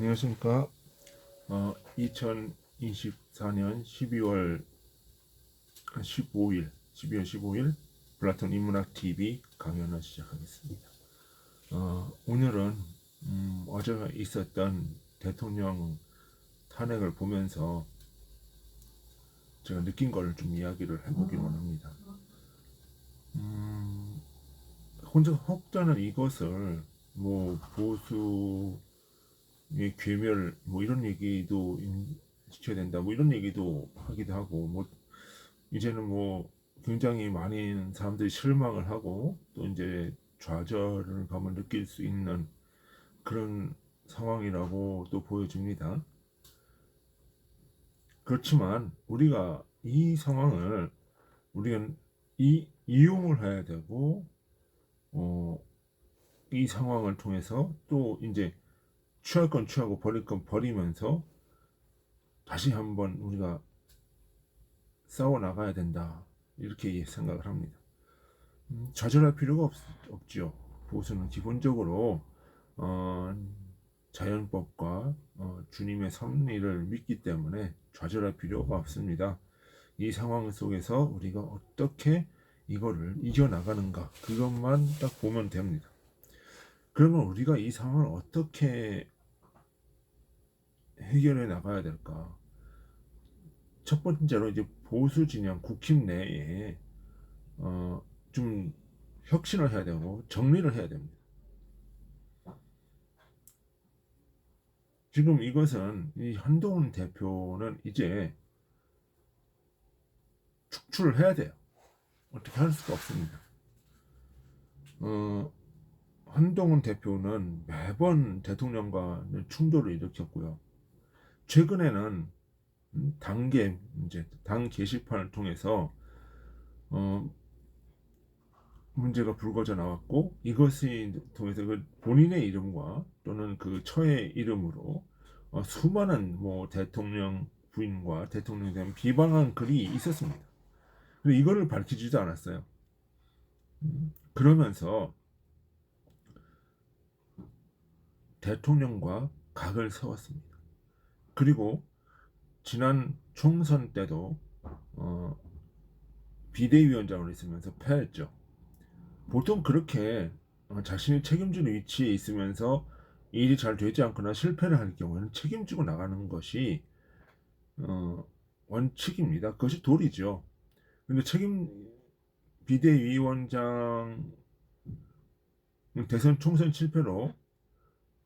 안녕하십니까. 어, 2024년 12월 15일, 12월 15일 플라톤 인문학 TV 강연을 시작하겠습니다. 어, 오늘은 음, 어제 있었던 대통령 탄핵을 보면서 제가 느낀 거를 좀 이야기를 해보기로 합니다. 음, 혼자 혹자는 이것을 뭐 보수 이 괴멸 뭐 이런 얘기도 인- 시켜야 된다 뭐 이런 얘기도 하기도 하고 뭐 이제는 뭐 굉장히 많은 사람들이 실망을 하고 또 이제 좌절을 감을 느낄 수 있는 그런 상황이라고 또 보여집니다. 그렇지만 우리가 이 상황을 우리가 이 이용을 해야 되고 어, 이 상황을 통해서 또 이제 취할 건 취하고 버릴 건 버리면서 다시 한번 우리가 싸워 나가야 된다 이렇게 생각을 합니다. 음, 좌절할 필요가 없, 없죠. 보수는 기본적으로 어, 자연법과 어, 주님의 섭리를 믿기 때문에 좌절할 필요가 없습니다. 이 상황 속에서 우리가 어떻게 이거를 이겨나가는가 그것만 딱 보면 됩니다. 그러면 우리가 이 상황을 어떻게 해결해 나가야 될까? 첫 번째로 이제 보수 진영 국힘 내에 어, 좀 혁신을 해야 되고 정리를 해야 됩니다. 지금 이것은 이 한동훈 대표는 이제 축출을 해야 돼요. 어떻게 할 수가 없습니다. 어, 한동훈 대표는 매번 대통령과 충돌을 일으켰고요. 최근에는 음, 당계 이제 당 게시판을 통해서 어, 문제가 불거져 나왔고 이것이 통해서 그 본인의 이름과 또는 그 처의 이름으로 어, 수많은 뭐 대통령 부인과 대통령에 대한 비방한 글이 있었습니다. 근데 이거를 밝히지도 않았어요. 음, 그러면서 대통령과 각을 세웠습니다. 그리고 지난 총선 때도 어, 비대위원장으로 있으면서 패했죠. 보통 그렇게 어, 자신이 책임지는 위치에 있으면서 일이 잘 되지 않거나 실패를 할 경우에는 책임지고 나가는 것이 어, 원칙입니다. 그것이 도리죠. 근데 책임 비대위원장 대선 총선 실패로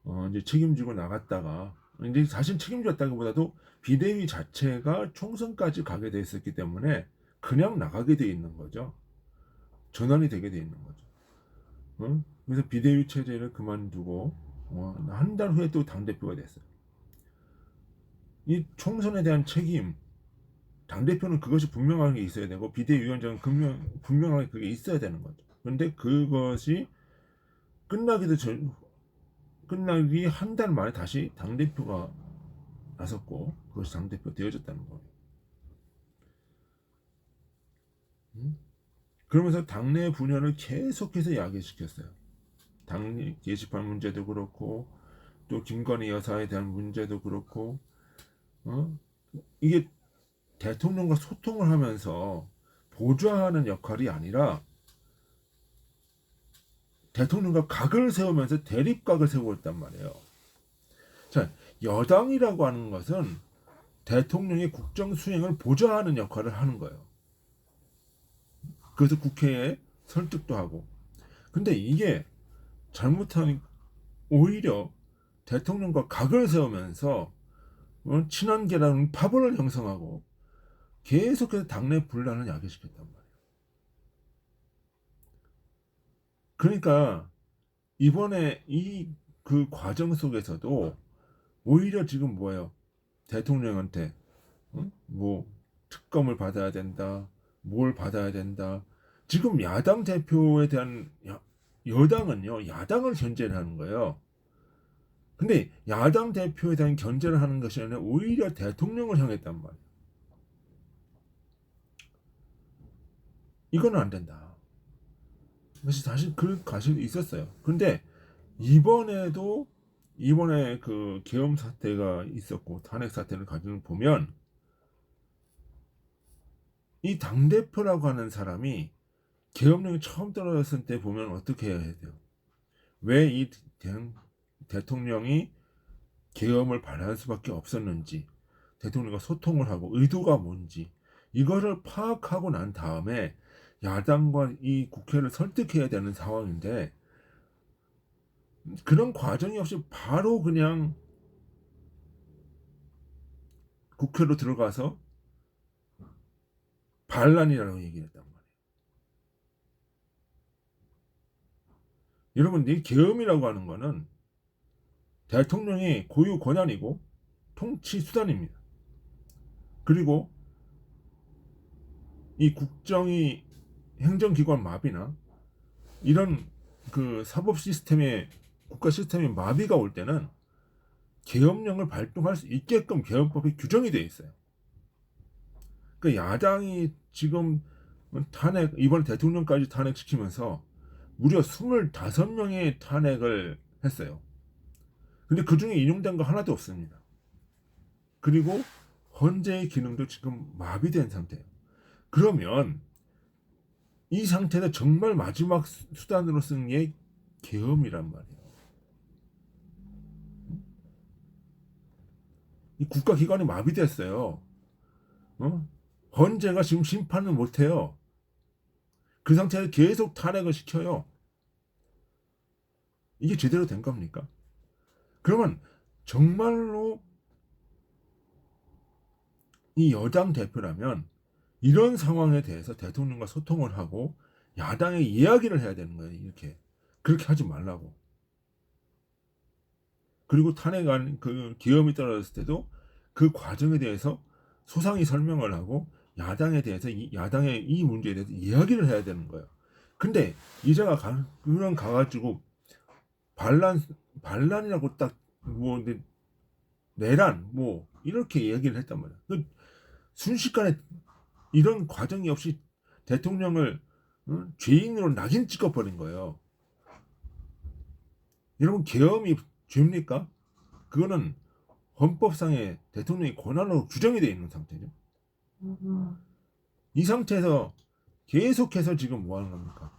어, 이제 책임지고 나갔다가 근데 사실 책임졌다기보다도 비대위 자체가 총선까지 가게 돼 있었기 때문에 그냥 나가게 돼 있는 거죠. 전환이 되게 돼 있는 거죠. 어? 그래서 비대위 체제를 그만두고 어, 한달 후에 또 당 대표가 됐어요. 이 총선에 대한 책임 당 대표는 그것이 분명하게 있어야 되고 비대위원장은 분명 분명하게 그게 있어야 되는 거죠. 그런데 그것이 끝나기도 전 끝나기 한 달 만에 다시 당 대표가 나섰고 그것이 당 대표 되어졌다는 거예요. 음? 그러면서 당내 분열을 계속해서 야기시켰어요. 당 게시판 문제도 그렇고 또 김건희 여사에 대한 문제도 그렇고 어? 이게 대통령과 소통을 하면서 보좌하는 역할이 아니라 대통령과 각을 세우면서 대립각을 세우고 있단 말이에요. 자, 여당이라고 하는 것은 대통령의 국정 수행을 보좌하는 역할을 하는 거예요. 그래서 국회에 설득도 하고. 근데 이게 잘못하니 오히려 대통령과 각을 세우면서 어, 친한계라는 파벌을 형성하고 계속해서 당내 분란을 야기시켰단 말이에요. 그러니까 이번에 이 그 과정 속에서도 오히려 지금 뭐예요? 대통령한테 응? 뭐 특검을 받아야 된다, 뭘 받아야 된다. 지금 야당 대표에 대한 야, 여당은요 야당을 견제를 하는 거예요. 근데 야당 대표에 대한 견제를 하는 것이 아니라 오히려 대통령을 향했단 말이에요. 이거는 안 된다. 그래서 사실 그 가실이 있었어요. 근데 이번에도 이번에 그 계엄 사태가 있었고 탄핵 사태를 가지고 보면 이 당 대표라고 하는 사람이 계엄령이 처음 떨어졌을 때 보면 어떻게 해야 돼요? 왜 이 대통령이 계엄을 발할 수밖에 없었는지 대통령과 소통을 하고 의도가 뭔지 이거를 파악하고 난 다음에 야당과 이 국회를 설득해야 되는 상황인데 그런 과정이 없이 바로 그냥 국회로 들어가서 반란이라고 얘기를 했단 말이에요. 여러분, 이 계엄이라고 하는 거는 대통령의 고유 권한이고 통치 수단입니다. 그리고 이 국정이 행정기관 마비나 이런 그 사법 시스템의 국가 시스템의 마비가 올 때는 계엄령을 발동할 수 있게끔 계엄법이 규정이 되어 있어요. 그 야당이 지금 탄핵 이번 대통령까지 탄핵시키면서 무려 25명의 탄핵을 했어요. 근데 그 중에 인용된 거 하나도 없습니다. 그리고 헌재의 기능도 지금 마비된 상태예요. 그러면 이 상태에서 정말 마지막 수단으로 쓰는 게 계엄이란 말이에요. 이 국가기관이 마비됐어요. 어? 헌재가 지금 심판을 못해요. 그 상태에서 계속 탄핵을 시켜요. 이게 제대로 된 겁니까? 그러면 정말로 이 여당 대표라면 이런 상황에 대해서 대통령과 소통을 하고 야당에 이야기를 해야 되는 거예요. 이렇게 그렇게 하지 말라고. 그리고 탄핵안 그 기염이 떨어졌을 때도 그 과정에 대해서 소상히 설명을 하고 야당에 대해서 이, 야당의 이 문제에 대해서 이야기를 해야 되는 거예요. 근데 이제가 가, 그런 가가지고 반란 반란이라고 딱뭐 내란 뭐 이렇게 이야기를 했단 말이야. 그 순식간에 이런 과정이 없이 대통령을 어? 죄인으로 낙인 찍어버린 거예요. 여러분 계엄이 죄입니까? 그거는 헌법상의 대통령의 권한으로 규정이 되어 있는 상태죠. 이 상태에서 계속해서 지금 뭐 하는 겁니까?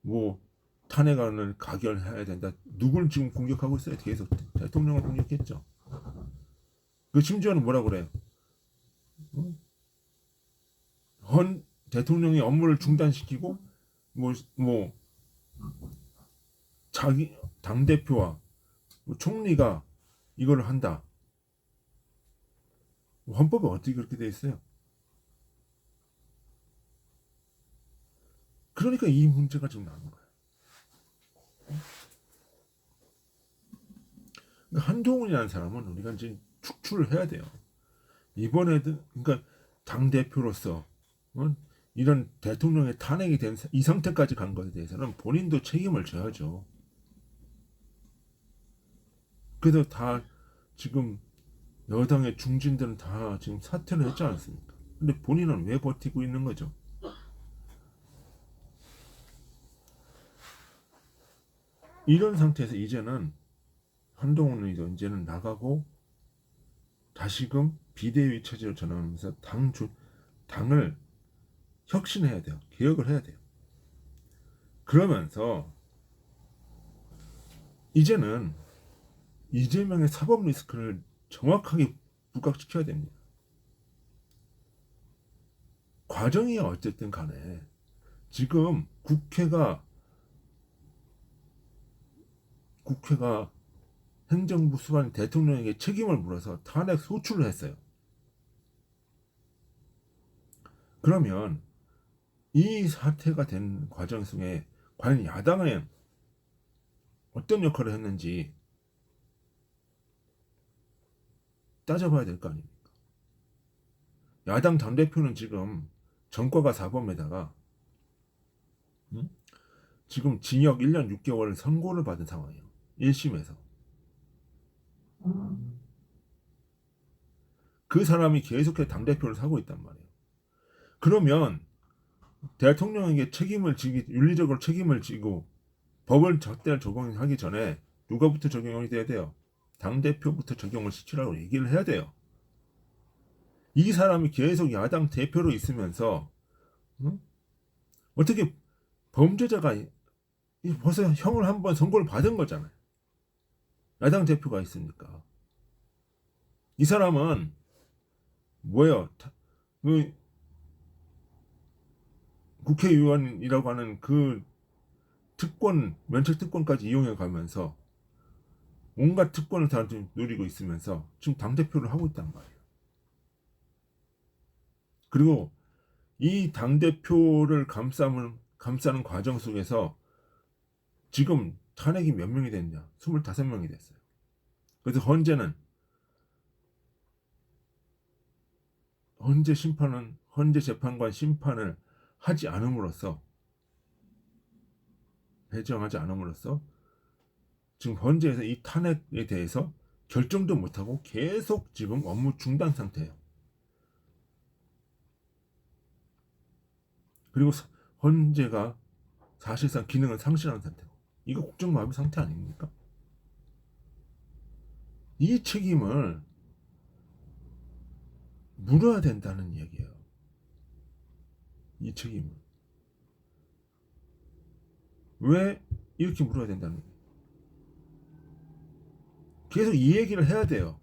뭐 탄핵안을 가결해야 된다. 누굴 지금 공격하고 있어요? 계속 대통령을 공격했죠. 그 심지어는 뭐라 그래요? 헌 대통령이 업무를 중단시키고 뭐뭐 자기 당 대표와 뭐 총리가 이걸 한다. 헌법에 어떻게 그렇게 돼 있어요? 그러니까 이 문제가 지금 나는 거예요. 그러니까 한동훈이라는 사람은 우리가 이제 축출을 해야 돼요. 이번에도 그러니까 당 대표로서 어? 이런 대통령의 탄핵이 된 이 상태까지 간 것에 대해서는 본인도 책임을 져야죠. 그래서 다 지금 여당의 중진들은 다 지금 사퇴를 했지 않습니까? 근데 본인은 왜 버티고 있는 거죠? 이런 상태에서 이제는 한동훈이 이제는 나가고 다시금 비대위 체제로 전환하면서 당 주, 당을 혁신해야 돼요. 개혁을 해야 돼요. 그러면서 이제는 이재명의 사법 리스크를 정확하게 부각시켜야 됩니다. 과정이 어쨌든 간에 지금 국회가 국회가 행정부 수반 대통령에게 책임을 물어서 탄핵 소출을 했어요. 그러면 이 사태가 된 과정 속에 과연 야당은 어떤 역할을 했는지 따져봐야 될 거 아닙니까? 야당 당대표는 지금 전과가 4범에다가 음? 지금 징역 1년 6개월 선고를 받은 상황이에요. 1심에서. 그 사람이 계속해서 당대표를 사고 있단 말이에요. 그러면 대통령에게 책임을 지기, 윤리적으로 책임을 지고 법을 적대를 적용하기 전에 누가부터 적용이 돼야 돼요? 당 대표부터 적용을 시키라고 얘기를 해야 돼요. 이 사람이 계속 야당 대표로 있으면서 응? 어떻게 범죄자가 벌써 형을 한 번 선고를 받은 거잖아요. 야당 대표가 있으니까 이 사람은 뭐예요? 국회의원이라고 하는 그 특권 면책 특권까지 이용해 가면서 온갖 특권을 다 누리고 있으면서 지금 당 대표를 하고 있단 말이에요. 그리고 이 당 대표를 감싸는 감싸는 과정 속에서 지금 탄핵이 몇 명이 됐냐? 25명이 됐어요. 그래서 헌재는 헌재 심판은 헌재 재판관 심판을 하지 않음으로써 배정하지 않음으로써 지금 헌재에서 이 탄핵에 대해서 결정도 못하고 계속 지금 업무 중단 상태예요. 그리고 사- 헌재가 사실상 기능을 상실한 상태고 이거 국정마비 상태 아닙니까? 이 책임을 물어야 된다는 얘기예요. 이 책임을. 왜 이렇게 물어야 된다는 얘기예요. 계속 이 얘기를 해야 돼요.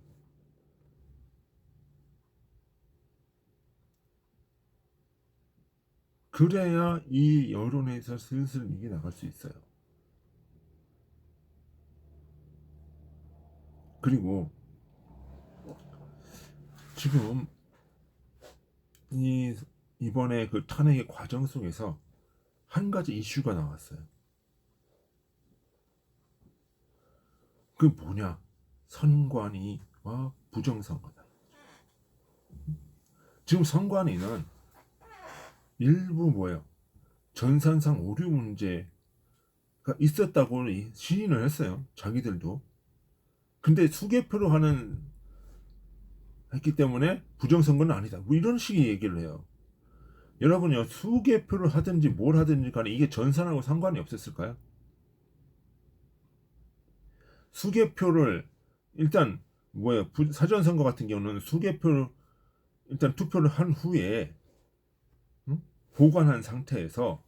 그래야 이 여론에서 슬슬 이게 나갈 수 있어요. 그리고 지금 이 이번에 그 탄핵의 과정 속에서 한 가지 이슈가 나왔어요. 그 뭐냐? 선관위와 부정선거다. 지금 선관위는 일부 뭐예요? 전산상 오류 문제가 있었다고 시인을 했어요. 자기들도. 근데 수개표로 하는 했기 때문에 부정선거는 아니다. 뭐 이런 식의 얘기를 해요. 여러분요 수개표를 하든지 뭘 하든지 간에 이게 전산하고 상관이 없었을까요? 수개표를 일단 뭐예요 부- 사전 선거 같은 경우는 수개표를 일단 투표를 한 후에 응? 보관한 상태에서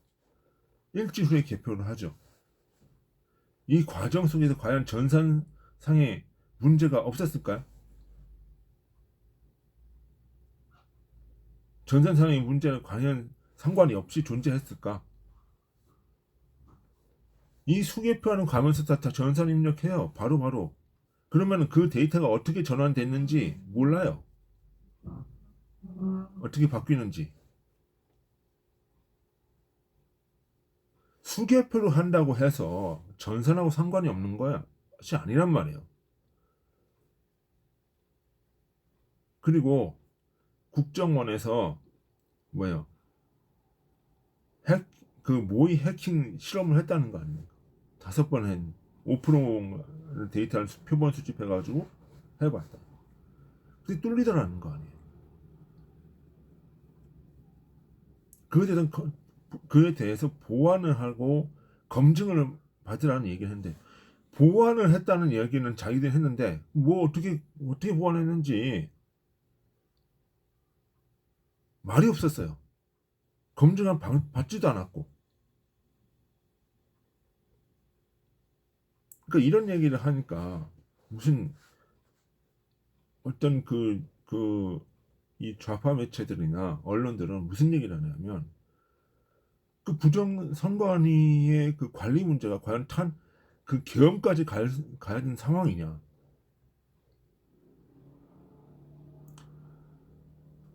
일주일 후에 개표를 하죠. 이 과정 속에서 과연 전산상의 문제가 없었을까요? 전산상의 문제는 과연 상관이 없이 존재했을까? 이 수개표하는 가면서 다, 다 전산 입력해요. 바로 바로. 그러면 그 데이터가 어떻게 전환됐는지 몰라요. 어떻게 바뀌는지. 수개표로 한다고 해서 전산하고 상관이 없는. 시 아니란 말이에요. 그리고 국정원에서 뭐예요? 핵, 그 모의 해킹 실험을 했다는 거 아닙니까? 다섯 번 했, 5% 데이터를 수- 표본 수집해가지고 해봤다. 근데 뚫리더라는 거 아니에요. 그에 대해서, 거- 그에 대해서 보완을 하고 검증을 받으라는 얘기를 했는데, 보완을 했다는 얘기는 자기들이 했는데, 뭐 어떻게, 어떻게 보완했는지 말이 없었어요. 검증을 받- 받지도 않았고. 그러니까 이런 얘기를 하니까 무슨 어떤 그, 그, 이 좌파 매체들이나 언론들은 무슨 얘기를 하냐면 그 부정 선관위의 그 관리 문제가 과연 탄 그 계엄까지 갈, 가야 되는 상황이냐.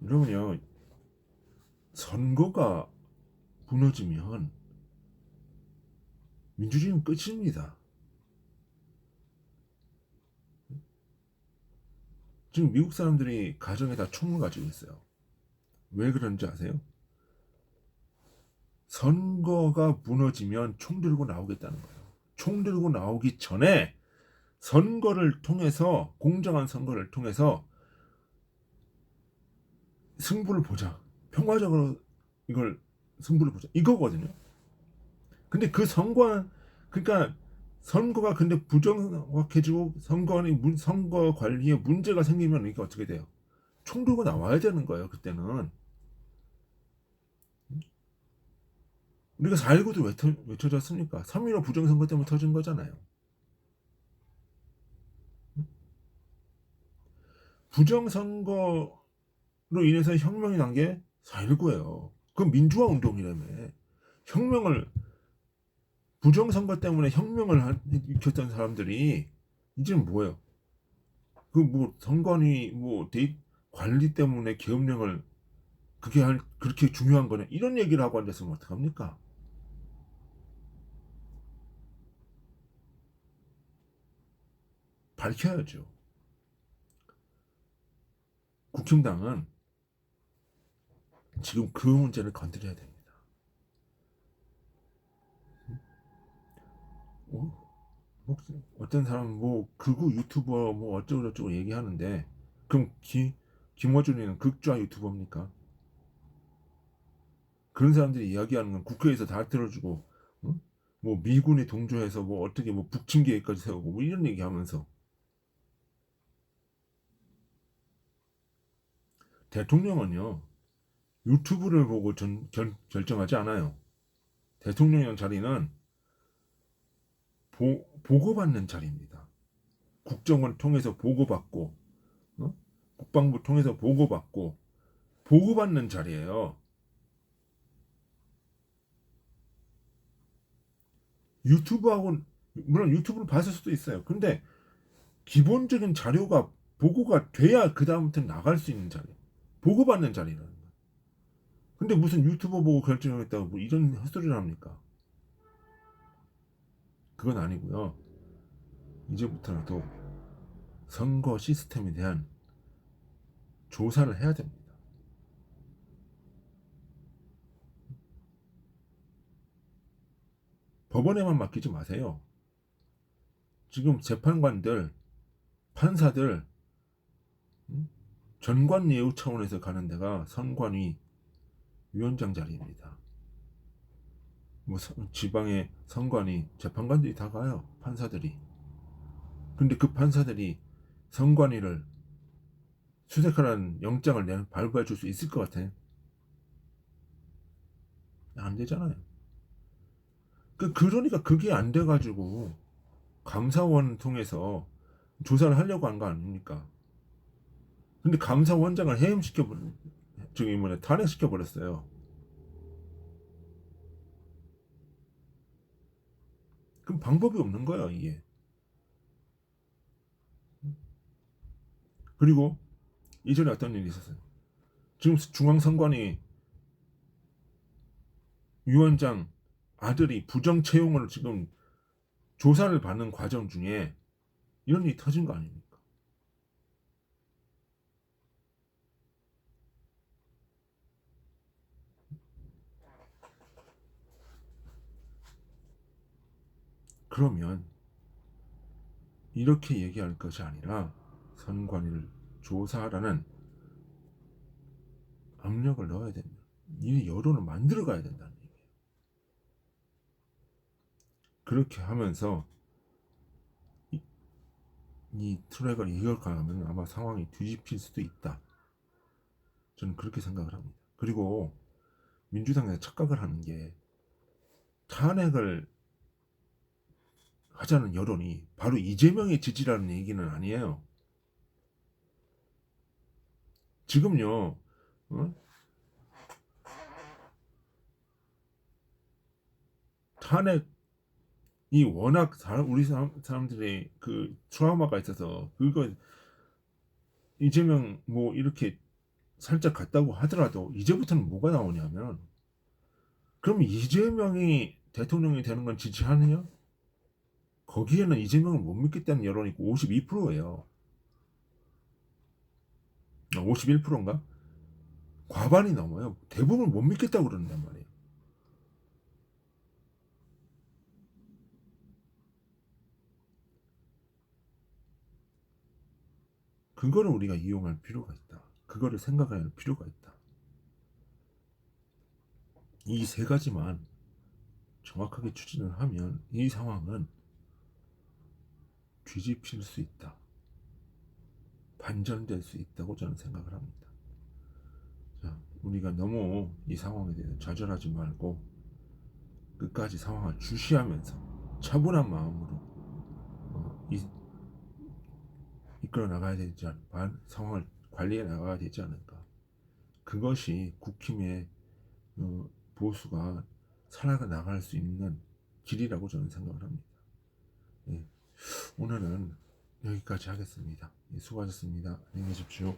여러분요, 선거가 무너지면 민주주의는 끝입니다. 지금 미국 사람들이 가정에 다 총을 가지고 있어요. 왜 그런지 아세요? 선거가 무너지면 총 들고 나오겠다는 거예요. 총 들고 나오기 전에 선거를 통해서 공정한 선거를 통해서 승부를 보자. 평화적으로 이걸 승부를 보자. 이거거든요. 근데 그 선거 그러니까 선거가 근데 부정확해지고 선거니 문- 선거 관리에 문제가 생기면 이게 어떻게 돼요? 총 들고 나와야 되는 거예요. 그때는 우리가 4.19도 왜, 터, 왜 터졌습니까? 3.15 부정선거 때문에 터진 거잖아요. 부정선거로 인해서 혁명이 난 게 4.19예요. 그건 민주화 운동이라며. 혁명을 부정선거 때문에 혁명을 한- 일으켰던 사람들이 이제는 뭐예요? 그 뭐 선관위 뭐 데이 관리 때문에 계엄령을 그게 할 그렇게 중요한 거냐 이런 얘기를 하고 앉았으면 어떡합니까? 밝혀야죠. 국힘당은 지금 그 문제를 건드려야 됩니다. 어? 뭐, 어떤 사람 뭐 극우 유튜버 뭐 어쩌고 저쩌고 얘기하는데 그럼 기, 김어준이는 극좌 유튜버입니까? 그런 사람들이 이야기하는 건 국회에서 다 들어주고 응? 뭐 미군이 동조해서 뭐 어떻게 뭐 북침 계획까지 세우고 뭐 이런 얘기하면서 대통령은요 유튜브를 보고 전, 결, 결정하지 않아요. 대통령의 자리는 보, 보고받는 자리입니다. 국정원 통해서 보고받고 어? 국방부 통해서 보고받고 보고받는 자리예요. 유튜브하고 물론 유튜브를 봤을 수도 있어요. 근데 기본적인 자료가 보고가 돼야 그 다음부터 나갈 수 있는 자리. 보고받는 거예요. 근데 무슨 유튜버 보고 결정했다고 뭐 이런 헛소리를 합니까? 그건 아니고요. 이제부터라도 선거 시스템에 대한 조사를 해야 됩니다. 법원에만 맡기지 마세요. 지금 재판관들, 판사들, 음? 전관 예우 차원에서 가는 데가 선관위 위원장 자리입니다. 뭐 지방의 선관위 재판관들이 다 가요. 판사들이. 근데 그 판사들이 선관위를 수색하라는 영장을 내 발부해 줄 수 있을 것 같아. 안 되잖아요. 그 그러니까 그게 안 돼가지고 감사원 통해서 조사를 하려고 한 거 아닙니까? 근데 감사원장을 해임시켜 버 뭐냐 탄핵시켜 버렸어요. 그럼 방법이 없는 거예요, 이게. 그리고 이전에 어떤 일이 있었어요. 지금 중앙선관위 위원장 아들이 부정 채용을 지금 조사를 받는 과정 중에 이런 일이 터진 거 아닙니까? 그러면 이렇게 얘기할 것이 아니라 선관위를 조사하라는 압력을 넣어야 된다. 이 여론을 만들어 가야 된다는 얘기예요. 그렇게 하면서 이, 이 트랙을 이어가면 아마 상황이 뒤집힐 수도 있다. 저는 그렇게 생각을 합니다. 그리고 민주당에서 착각을 하는 게 탄핵을 하자는 여론이 바로 이재명의 지지라는 얘기는 아니에요. 지금요, 어? 탄핵이 워낙 우리 사람, 사람들의 그 트라우마가 있어서 그거 이재명 뭐 이렇게 살짝 갔다고 하더라도 이제부터는 뭐가 나오냐면 그럼 이재명이 대통령이 되는 건 지지하느냐? 거기에는 이재명을 못 믿겠다는 여론이 52%예요. 51%인가? 과반이 넘어요. 대부분 못 믿겠다고 그러는단 말이에요. 그거를 우리가 이용할 필요가 있다. 그거를 생각할 필요가 있다. 이 세 가지만 정확하게 추진을 하면 이 상황은 뒤집힐 수 있다. 반전될 수 있다고 저는 생각을 합니다. 자, 우리가 너무 이 상황에 대해 좌절하지 말고 끝까지 상황을 주시하면서 차분한 마음으로 어, 이, 이끌어 나가야 되지 않, 반- 상황을 관리해 나가야 되지 않을까. 그것이 국힘의 어, 보수가 살아가 나갈 수 있는 길이라고 저는 생각을 합니다. 예, 오늘은 여기까지 하겠습니다. 예, 수고하셨습니다. 안녕히 계십시오.